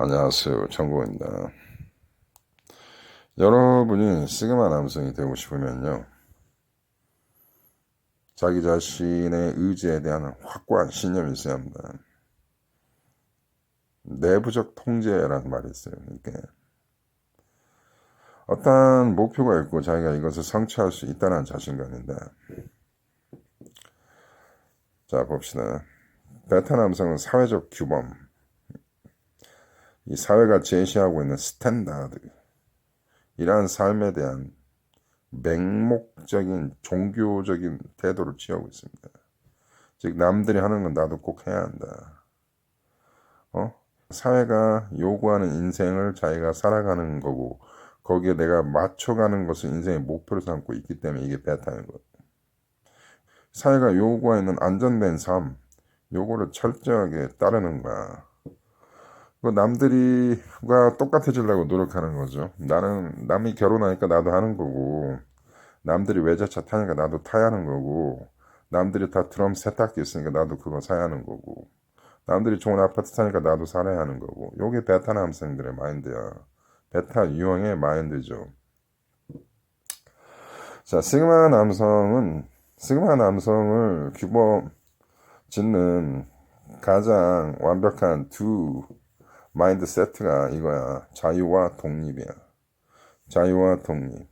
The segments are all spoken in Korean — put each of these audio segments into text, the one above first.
안녕하세요. 정국입니다. 여러분이 시그마 남성이 되고 싶으면요. 자기 자신의 의지에 대한 확고한 신념이 있어야 합니다. 내부적 통제라는 말이 있어요. 이게 어떠한 목표가 있고 자기가 이것을 성취할 수 있다는 자신감인데 자 봅시다. 베타 남성은 사회적 규범 이 사회가 제시하고 있는 스탠다드 이러한 삶에 대한 맹목적인 종교적인 태도를 취하고 있습니다. 즉 남들이 하는 건 나도 꼭 해야 한다. 어? 사회가 요구하는 인생을 자기가 살아가는 거고 거기에 내가 맞춰가는 것을 인생의 목표로 삼고 있기 때문에 이게 베타인 거예요. 사회가 요구하는 안전된 삶, 요거를 철저하게 따르는 거야. 그 남들이가 똑같아지려고 노력하는 거죠. 나는 남이 결혼하니까 나도 하는 거고, 남들이 외제차 타니까 나도 타야 하는 거고, 남들이 다 드럼 세탁기 있으니까 나도 그거 사야 하는 거고, 남들이 좋은 아파트 사니까 나도 살아야 하는 거고, 요게 베타 남성들의 마인드야. 베타 유형의 마인드죠. 자, 시그마 남성은, 시그마 남성을 규범 짓는 가장 완벽한 두 마인드 세트가 이거야. 자유와 독립이야. 자유와 독립.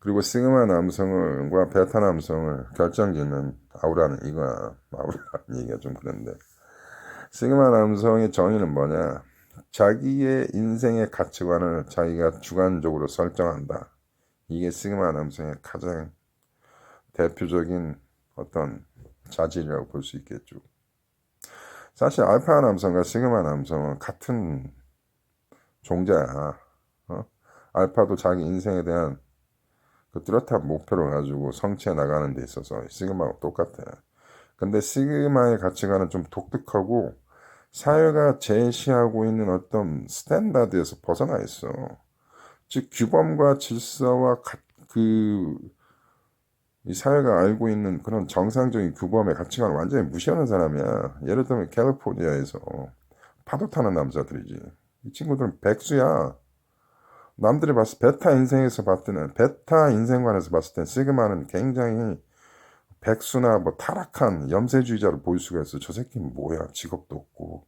그리고 시그마 남성을과 베타 남성을 결정짓는 아우라는 이거야. 아우라는 얘기가 좀 그런데. 시그마 남성의 정의는 뭐냐? 자기의 인생의 가치관을 자기가 주관적으로 설정한다. 이게 시그마 남성의 가장 대표적인 어떤 자질이라고 볼 수 있겠죠. 사실 알파 남성과 시그마 남성은 같은 종자야. 어? 알파도 자기 인생에 대한 그 뚜렷한 목표를 가지고 성취해 나가는 데 있어서 시그마하고 똑같아. 근데 시그마의 가치관은 좀 독특하고 사회가 제시하고 있는 어떤 스탠다드에서 벗어나 있어. 즉 규범과 질서와 그 이 사회가 알고 있는 그런 정상적인 규범의 가치관을 완전히 무시하는 사람이야. 예를 들면 캘리포니아에서 파도 타는 남자들이지. 이 친구들은 백수야. 남들이 봤을 베타 인생에서 봤을 때는 베타 인생관에서 봤을 땐 시그마는 굉장히 백수나 뭐 타락한 염세주의자를 보일 수가 있어. 저 새끼는 뭐야? 직업도 없고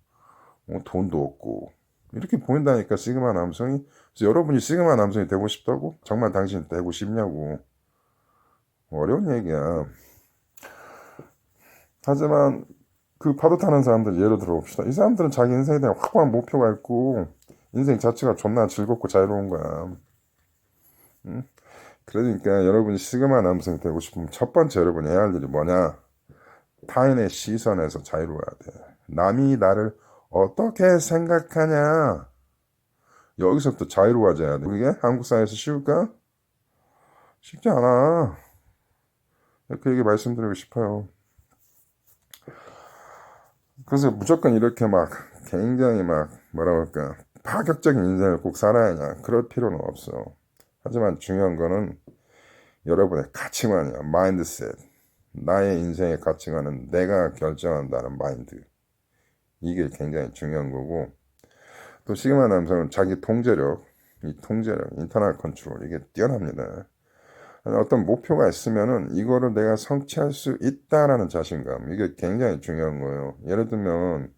뭐 돈도 없고 이렇게 보인다니까 시그마 남성이. 그래서 여러분이 시그마 남성이 되고 싶다고? 정말 당신 되고 싶냐고. 어려운 얘기야. 하지만 그 파도 타는 사람들 예를 들어 봅시다. 이 사람들은 자기 인생에 대한 확고한 목표가 있고 인생 자체가 존나 즐겁고 자유로운 거야. 응? 그러니까 여러분이 시그마 남성이 되고 싶으면 첫 번째 여러분이 해야 할 일이 뭐냐? 타인의 시선에서 자유로워야 돼. 남이 나를 어떻게 생각하냐? 여기서부터 자유로워져야 돼. 그게 한국 사회에서 쉬울까? 쉽지 않아. 그 얘기 말씀드리고 싶어요. 그래서 무조건 이렇게 막 굉장히 막 뭐라 그럴까 파격적인 인생을 꼭 살아야 하냐 그럴 필요는 없어. 하지만 중요한 거는 여러분의 가치관이야 마인드셋. 나의 인생의 가치관은 내가 결정한다는 마인드. 이게 굉장히 중요한 거고 또 시그마 남성은 자기 통제력, 이 통제력, 인터널 컨트롤 이게 뛰어납니다. 어떤 목표가 있으면은 이거를 내가 성취할 수 있다라는 자신감 이게 굉장히 중요한 거예요. 예를 들면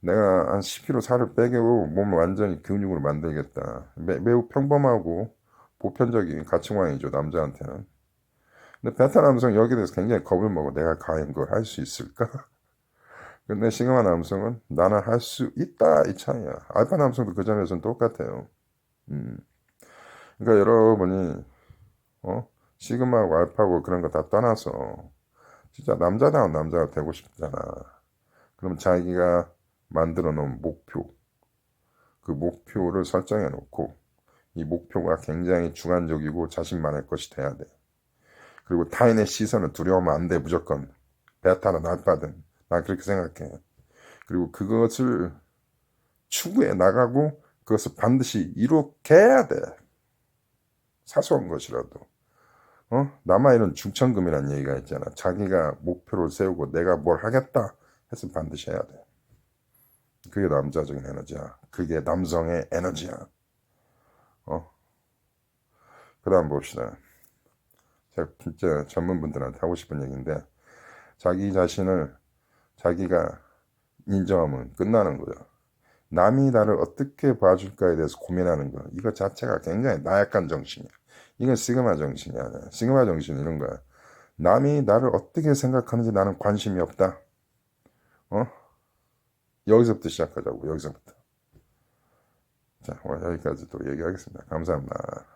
내가 한 10kg 살을 빼고 몸을 완전히 근육으로 만들겠다. 매, 매우 평범하고 보편적인 가치관이죠 남자한테는. 근데 베타 남성 여기에 대해서 굉장히 겁을 먹어. 내가 과연 그걸 할 수 있을까? 근데 시그마 남성은 나는 할 수 있다 이 차이야. 알파 남성도 그 점에서는 똑같아요. 음. 그러니까 여러분이 어? 시그마하고 알파고 그런 거 다 떠나서 진짜 남자다운 남자가 되고 싶잖아. 그럼 자기가 만들어 놓은 목표, 그 목표를 설정해 놓고 이 목표가 굉장히 주관적이고 자신만의 것이 돼야 돼. 그리고 타인의 시선을 두려우면 안 돼, 무조건. 베타는 알파든. 난 그렇게 생각해. 그리고 그것을 추구해 나가고 그것을 반드시 이룩해야 돼. 사소한 것이라도. 어? 남아있는 중천금이라는 얘기가 있잖아. 자기가 목표를 세우고 내가 뭘 하겠다 해서 반드시 해야 돼. 그게 남자적인 에너지야. 그게 남성의 에너지야. 어? 그 다음 봅시다. 제가 진짜 전문분들한테 하고 싶은 얘기인데, 자기 자신을 자기가 인정하면 끝나는 거야. 남이 나를 어떻게 봐줄까에 대해서 고민하는 거. 이거 자체가 굉장히 나약한 정신이야. 이건 시그마 정신이 아니야. 시그마 정신 이런 거야. 남이 나를 어떻게 생각하는지 나는 관심이 없다. 어? 여기서부터 시작하자고, 여기서부터. 자, 오늘 여기까지 또 얘기하겠습니다. 감사합니다.